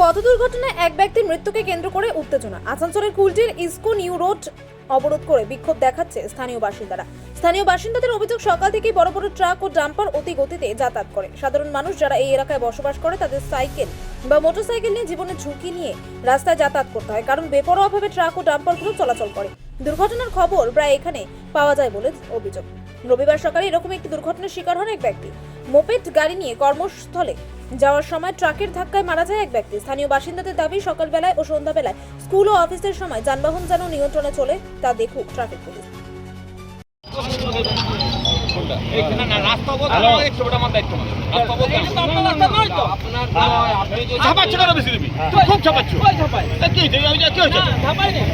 পথ দুর্ঘটনায় এক ব্যক্তির মৃত্যুকে কেন্দ্র করে উত্তেজনা। আসানসোলের কুলটির ইসকো নিউ রোড অবরোধ করে বিক্ষোভ দেখাচ্ছে স্থানীয় বাসিন্দারা। স্থানীয় বাসিন্দাদের অভিযোগ, সকাল থেকেই বড় বড় ট্রাক ও ডাম্পার অতি গতিতে যাতায়াত করে। সাধারণ মানুষ যারা এই এলাকায় বসবাস করে, তাদের সাইকেল বা মোটরসাইকেল নিয়ে জীবনের ঝুঁকি নিয়ে রাস্তায় যাতায়াত করতে হয়, কারণ বেপরোয়াভাবে ট্রাক ও ডাম্পারগুলো চলাচল করে। দুর্ঘটনার খবর প্রায় এখানে পাওয়া যায় বলে অভিযোগ। রবিবার সকালে এরকম একটি দুর্ঘটনার শিকার হন এক ব্যক্তি। মোপেড গাড়ি নিয়ে কর্মস্থলে যাওয়ার সময় ট্রাকের ধাক্কায় মারা যায় এক ব্যক্তি। স্থানীয় বাসিন্দাদের দাবি সকালবেলায় ও সন্ধ্যাবেলায় স্কুল ও অফিসের সময় যানবাহন যেন নিয়ন্ত্রণে চলে তা দেখুক ট্রাফিক পুলিশ। রাস্তা বদলানো একশো টাকা আমার দায়িত্ব রাস্তা বদলানো ছাপাচ্ছ কেন বেশি দিবি খুব ছাপাচ্ছ তা কি হয়েছে? ওই যে কি হয়েছে?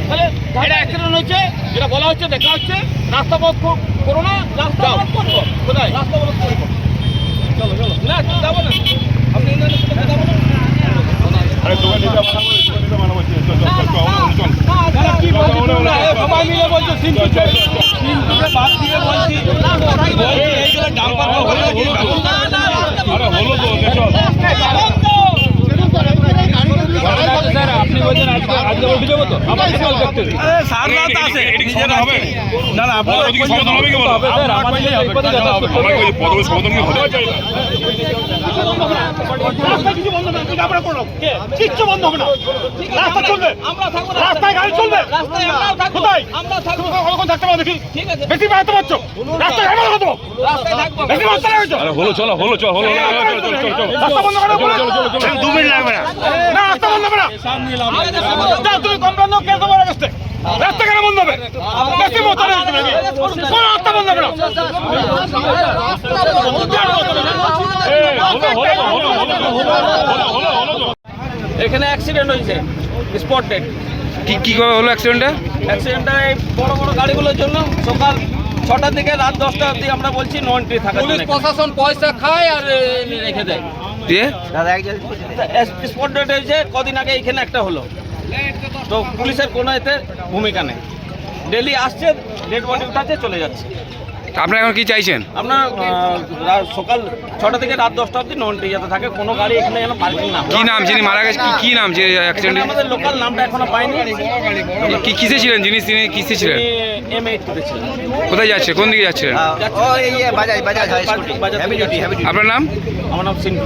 তাহলে এটা অ্যাক্সিডেন্ট হয়েছে যেটা বলা হচ্ছে দেখা হচ্ছে রাস্তা বন্ধ কর- না রাস্তা কোথায়? রাস্তা চলো চলো না যাব না আপনি যাব না সবাই মিলে বলছো সিনটুকে সিনটুকে বাদ দিয়ে বলছি এইগুলো ডাম্পার হলো কি আরে হলো তো কিছু বন্ধ হবে। না। তুমি আপনারা করো কিচ্ছু বন্ধ হবে না। রাস্তা চলবে। আমরা থাকব না। রাস্তায় গাড়ি চলবে। রাস্তায় আমরাও থাকব। কোথায়? আমরা থাকব। কখন থাকতে পারো দেখি? ঠিক আছে। বেশি বাড়াতে পারছ? রাস্তায় গাড়ি থাকব। বেশি লাগাইছো আরে হলো চলো হলো চল হলো চল চল চল চল রাস্তা বন্ধ করো। চলো চলো চলো চলো। দু মিনিট লাগবে না। না রাস্তা বন্ধ হবে না। তুমি কমপ্লেন দাও কে তোমার রাস্তায়? রাস্তা কেন বন্ধ হবে? বেশি মতো কোন রাস্তা বন্ধ হবে না এখানে অ্যাক্সিডেন্ট হয়েছে স্পট ডেট কি কি করে হলো অ্যাক্সিডেন্টটা অ্যাক্সিডেন্টটা এই বড় বড় গাড়িগুলোর জন্য সকাল ছটা থেকে রাত দশটা অবধি আমরা বলছি নো এন্ট্রি থাকার পুলিশ প্রশাসন পয়সা খায় আর রেখে দেয়। দিয়ে? স্পট ডেট হয়েছে কদিন আগে এখানে একটা হলো। তো পুলিশের কোনো এতে ভূমিকা নেই। ডেলি আসছে ডেড বডি উঠাচ্ছে চলে যাচ্ছে। আপনারা এখন কি চাইছেন? আপনার সকাল ছটা থেকে রাত দশটা অবধি নন যাতে থাকে। কোনো গাড়ি এখানে যেন পার্কিং না। কি নাম? যিনি মারা গেছে কি- কি নাম যে অ্যাক্সিডেন্ট আমাদের লোকাল নামটা এখনও পাইনি। কি কিসে ছিলেন? যিনি তিনি কিসে ছিলেন? এম এইট করেছিলেন কোথায় যাচ্ছে কোন দিকে যাচ্ছিলেন? আপনার নাম? আমার নাম সিন্টু